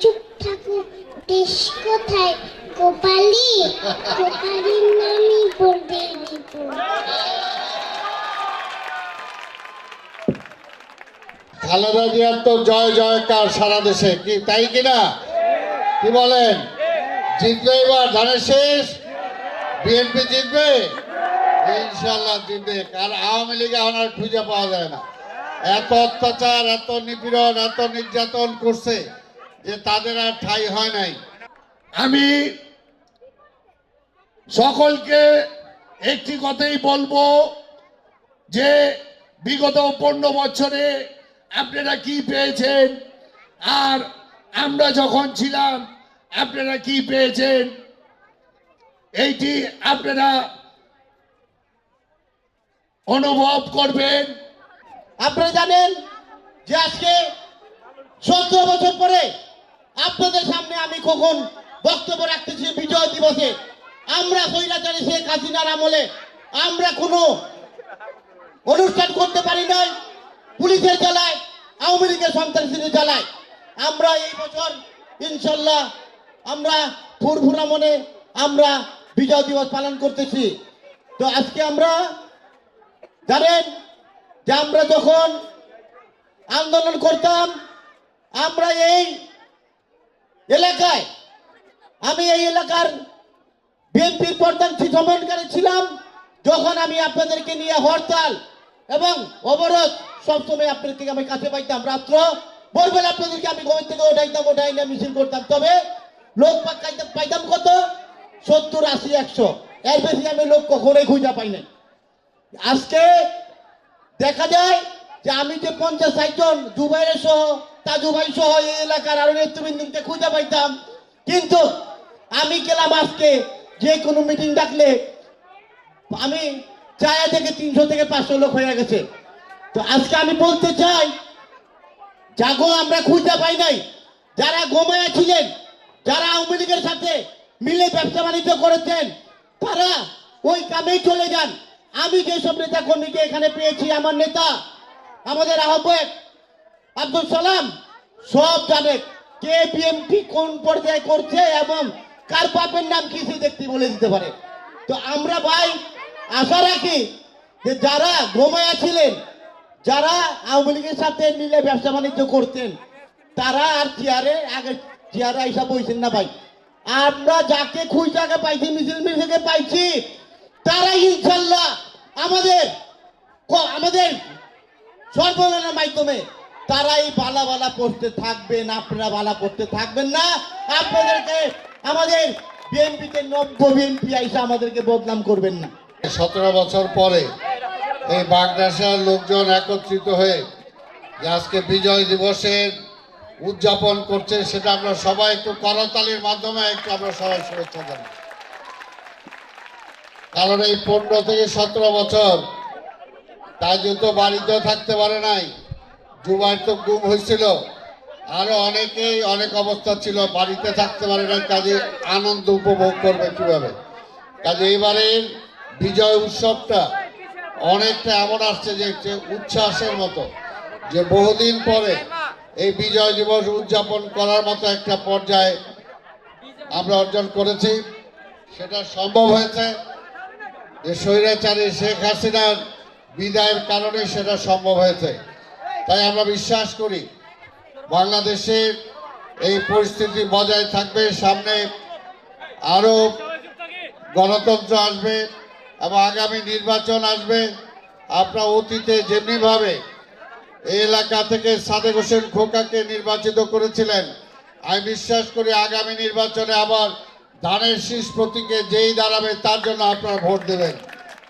চুপ থাকো। দেশ কোথায়? গোপালি? গোপালির নামই খালেদা জিয়ার তো জয়, জয়কার সারা দেশে। কি, তাই কিনা কি বলেন? জিতবে এবার, ধানের শেষ? বিএনপি জিতবে? ইনশাল্লাহ জিতবে। আওয়ামী লীগে এখন খুঁজে পাওয়া যায় না। এত অত্যাচার, এত নিপীড়ন, এত নির্যাতন করছে যে তাদের আর ঠাই হয় নাই। আমি সকলকে একটি কথাই বলব যে, বিগত পনেরো বছরে আপনারা কি পেয়েছেন? আর আমরা যখন ছিলাম, আপনারা কি পেয়েছেন? এইটি আপনারা অনুভব করবেন। আপনারা জানেন যে আজকে সতেরো বছর পরে আপনাদের সামনে আমি কখন বক্তব্য রাখতেছি বিজয় দিবসে। আমরা স্বৈরাচারী শেখ হাসিনার আমলে আমরা কোনো অনুষ্ঠান করতে পারি নাই পুলিশের জ্বালায়, আওয়ামী লীগের সন্ত্রাসীদের জ্বালায়। আমরা এই বছর ইনশাল্লাহ আমরা ফুরফুরা মনে আমরা বিজয় দিবস পালন করতেছি। তো আজকে আমরা জানেন যে আমরা যখন আন্দোলন করতাম, আমরা এই এলাকায়, আমি এই এলাকার বিএনপির প্রধান সমন্বয়কারী ছিলাম, যখন আমি আপনাদেরকে নিয়ে হরতাল এবং অবরোধ সবসময় আপনাদেরকে আমি কাছে পাইতাম রাত্র। ভোরবেলা আপনাদেরকে আমি ঘুমের থেকে ওঠাইতাম ওঠাই না মিছিল করতাম। তবে লোক পাইতাম পাইতাম কত? সত্তর, আশি, একশো। এর বেশি আমি লোক কখনোই খুঁজে পাই নাই। আজকে দেখা যায় যে আমি যে পঞ্চাশ জন দুবাইয়ের সহ তাজু ভাই সহ এই এলাকার আরও নেতৃবৃন্দকে খুঁজে পাইতাম। কিন্তু আমি গেলাম আজকে যে কোনো মিটিং ডাকলে আমি চায়া থেকে তিনশো থেকে পাঁচশো লোক হয়ে গেছে। তো আজকে আমি বলতে চাই, জাগো, আমরা খুঁজে পাই নাই। যারা গোমায়া ছিলেন, যারা আওয়ামী লীগের সাথে মিলে ব্যবসা বাণিজ্য করেছেন, তারা ওই কামেই চলে যান। আমি যেসব নেতা কর্মীকে এখানে পেয়েছি, আমার নেতা, আমাদের আহ্বায়ক আব্দুল সালাম, সব জানে কে বিএমপি কোন পর্যায়ে করছে এবং কার পাপের নাম কি সে দেখতে বলে দিতে পারে। তো আমরা ভাই, আশা রাখি যে যারা ঘুমায়া ছিলেন যারা আওয়ামী লীগের সাথে মিলে ব্যবসা বাণিজ্য করতেন, তারা আর চেয়ারে আগে, চেয়ারে আইসা বইছেন না ভাই। আমরা যাকে খুঁজাকে পাইছি, মিছিল মিছিলকে পাইছি তারা ইনশাল্লাহ আমাদের আমাদের সর্বনার মাধ্যমে তারাই বালা বালা পড়তে থাকবেন, আপনারা বালা পড়তে থাকবেন না। আপনাদেরকে আমাদের বিএনপিতে নব্য বিএনপি আইসা আমাদেরকে বদনাম করবেন না। সতেরো বছর পরে এই বাগদাসার লোকজন একত্রিত হয়ে যে আজকে বিজয় দিবসের উদযাপন করছে, সেটা আমরা সবাই একটু করতালির মাধ্যমে একটু আমরা সবাই শুভেচ্ছা জানাই। কারণ এই পনেরো থেকে সতেরো বছর তাই তো বাড়িতেও থাকতে পারে নাই। দুবার তো গুম হয়েছিল। আরও অনেকেই অনেক অবস্থা ছিল, বাড়িতে থাকতে পারে নাই, কাজে আনন্দ উপভোগ করবে কীভাবে? কাজে এবারের বিজয় উৎসবটা অনেকটা এমন আসছে যে উচ্ছ্বাসের মতো, যে বহুদিন পরে এই বিজয় দিবস উদযাপন করার মতো একটা পর্যায়ে আমরা অর্জন করেছি। সেটা সম্ভব হয়েছে। যে স্বৈরাচারী শেখ হাসিনার বিদায়ের কারণে সেটা সম্ভব হয়েছে। তাই আমরা বিশ্বাস করি বাংলাদেশের এই পরিস্থিতি বজায় থাকবে, সামনে আরও গণতন্ত্র আসবে এবং আগামী নির্বাচন আসবে। আপনারা অতীতে যেমনিভাবে এই এলাকা থেকে সাদেক হোসেন খোকাকে নির্বাচিত করেছিলেন, আমি বিশ্বাস করি আগামী নির্বাচনে আবার ধানের শীষ প্রতীকে যেই দাঁড়াবে, তার জন্য আপনারা ভোট দেবেন।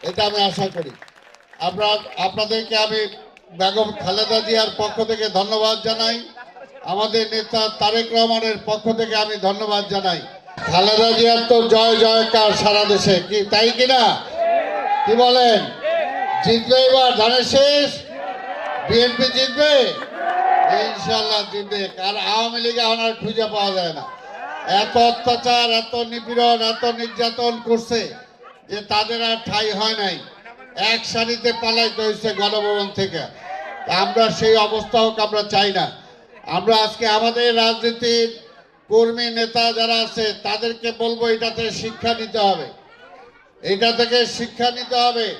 এটা আমি আশা করি। আপনার, আপনাদেরকে আমি বেগম খালেদা জিয়ার পক্ষ থেকে ধন্যবাদ জানাই। আমাদের নেতা তারেক রহমানের পক্ষ থেকে আমি ধন্যবাদ জানাই। খালেদা জিয়ার তো জয়, জয়কার সারা দেশে। কি, তাই কিনা কি বলেন? জিতবে এবার ধানের শেষ? বিএনপি জিতবে? ইনশাল্লাহ জিতবে। আর আওয়ামী লীগ এখন আর খুঁজে পাওয়া যায় না। এত অত্যাচার, এত নিপীড়ন, এত নির্যাতন করছে যে তাদের আর ঠাই হয় নাই। এক সারিতে পালাইতে হয়েছে গণভবন থেকে। আমরা সেই অবস্থা হোক আমরা চাই না। আমরা আজকে আমাদের রাজনীতির কর্মী নেতা যারা আছে, তাদেরকে বলব এটাতে শিক্ষা নিতে হবে। এটা থেকে শিক্ষা নিতে হবে।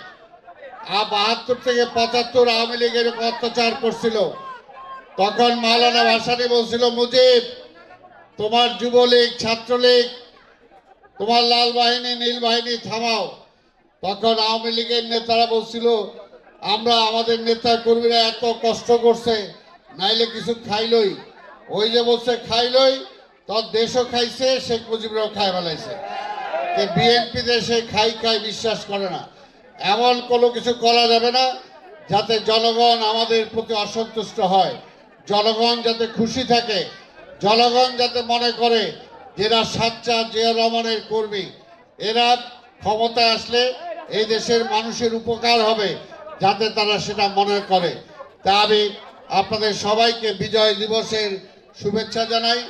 আর বাহাত্তর থেকে পঁচাত্তর আওয়ামী লীগের অত্যাচার করছিল। তখন মাওলানা ভাসানি বলছিল, মুজিব তোমার যুবলীগ, ছাত্রলীগ, তোমার লাল বাহিনী, নীল বাহিনী, থামাও। তখন আওয়ামী লীগের নেতারা বলছিল, আমরা আমাদের নেতা কর্মীরা এত কষ্ট করছে, নাইলে কিছু খাইলই ওই যে বলছে খাইলই তোর দেশও খাইছে, শেখ মুজিবরাও খাই ফেলাইছে। বিএনপিতে সে খাই খাই বিশ্বাস করে না। এমন কোনো কিছু করা যাবে না, যাতে জনগণ আমাদের প্রতি অসন্তুষ্ট হয়। জনগণ যাতে খুশি থাকে জনগণ যাতে মনে করে যে এরা সাচ্চা জিয়া রহমানের কর্মী, এরা ক্ষমতায় আসলে এই দেশের মানুষের উপকার হবে যাতে তারা সেটা মনে করে। তা আমি আপনাদের সবাইকে বিজয় দিবসের শুভেচ্ছা জানাই।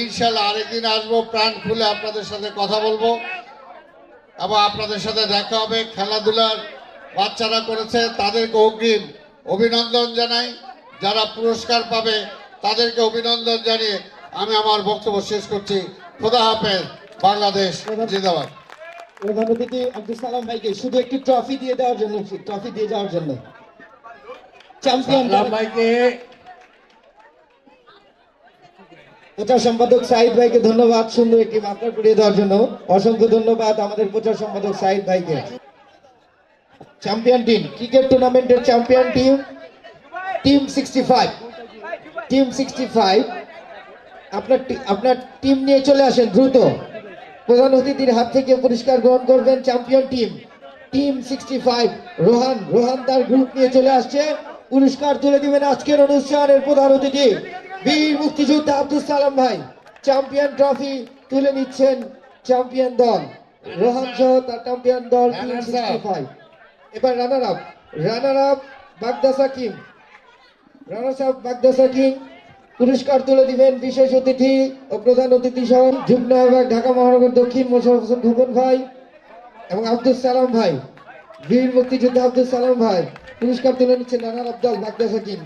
ইনশাল্লাহ আরেকদিন আসব, প্রাণ খুলে আপনাদের সাথে কথা বলব। এবং আপনাদের সাথে দেখা হবে, খেলাধুলার বাচ্চারা করেছে, তাদেরকে অগ্রিম অভিনন্দন জানাই। যারা পুরস্কার পাবে তাদেরকে অভিনন্দন জানিয়ে আমি আমার বক্তব্য শেষ করছি। খোদা হাফেজ বাংলাদেশ জিন্দাবাদ। প্রধান অতিথি আব্দুল সালাম ভাইকে শুধু একটি ট্রফি দিয়ে দেওয়ার জন্য ট্রফি দিয়ে যাওয়ার জন্য। চ্যাম্পিয়ন ভাইকে। প্রচার সম্পাদক সাইদ ভাইকে ধন্যবাদ সুন্দর একটি মাত্রা করিয়ে দেওয়ার জন্য। অসংখ্য ধন্যবাদ আমাদের প্রচার সম্পাদক সাইদ ভাইকে। চ্যাম্পিয়ন টিম ক্রিকেট টুর্নামেন্টের champion team team sixty five team sixty five আপনার আপনার টিম নিয়ে চলে আসেন দ্রুত। প্রধান অতিথির হাত থেকে পুরস্কার গ্রহণ করবেন champion team team sixty five Rohan Rohan তার গ্রুপ নিয়ে চলে আসছে। পুরস্কার তুলে দিবেন আজকের অনুষ্ঠানের প্রধান অতিথি বীর মুক্তিযোদ্ধা আব্দুল সালাম ভাই। চ্যাম্পিয়ন ট্রফি তুলে নিচ্ছেন চ্যাম্পিয়ন দল। রোহান সহ তার চ্যাম্পিয়ন দল টিম সিক্সটি ফাইভ এবার runner up runner up Bagda সাকিম রানা সাহেব বাগদা সাকিম পুরস্কার তুলে দিবেন বিশেষ অতিথি ও প্রধান অতিথি সহ যুগ্ম ঢাকা মহানগর দক্ষিণ মোশারফ হোসেন খোকন ভাই এবং আব্দুল সালাম ভাই, বীর মুক্তিযোদ্ধা আব্দুল সালাম ভাই। পুরস্কার তুলে নিচ্ছেন রানার আব্দাল বাগদা কেন